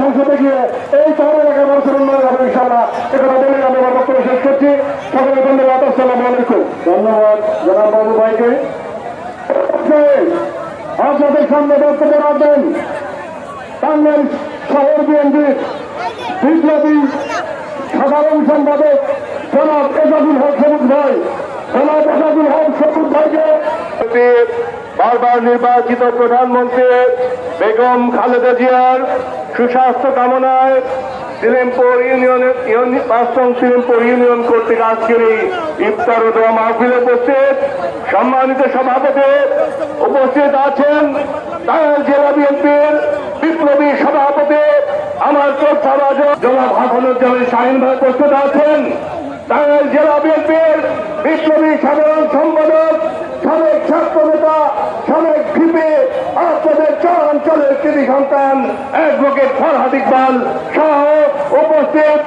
সংসদে গিয়ে এই শহর এলাকার মানুষের উন্নয়ন হবে ইনশাআল্লাহ একথা বলে আমি আমার বক্তব্য শেষ করছি সকলে ধন্যবাদ। আসসালামু আলাইকুম ধন্যবাদ জনাব বাবু ভাইকে আপনাদের সামনে বক্তব্য রাখবেন টাঙ্গাইল শহর বিএনপির বিপ্লবী সাধারণ সম্পাদক জনাব এজাজুল হক সবুজ ভাই জনাব হক সবুজ ভাইকে বারবার নির্বাচিত প্রধানমন্ত্রী বেগম খালেদা জিয়ার সুস্বাস্থ্য কামনায় সিলেমপুর ইউনিয়নের ইউনি- পাঁচতম সিলেমপুর ইউনিয়ন কর্তৃক আজকের এই ইফতার ও দোয়া মাহফিলে উপস্থিত সম্মানিত সভাপতি উপস্থিত আছেন টাঙ্গাইল জেলা বিএনপির বিপ্লবী সভাপতি, আমার শ্রদ্ধাভাজ জনাব হাসানুজ্জামান শাহিন ভাই উপস্থিত আছেন। টাঙ্গাইল জেলা বিএনপির বিপ্লবী সাধারণ সম্পাদক চরাঞ্চলের কৃতি সন্তান অ্যাডভোকেট ফরহাদ ইকবাল সহ উপস্থিত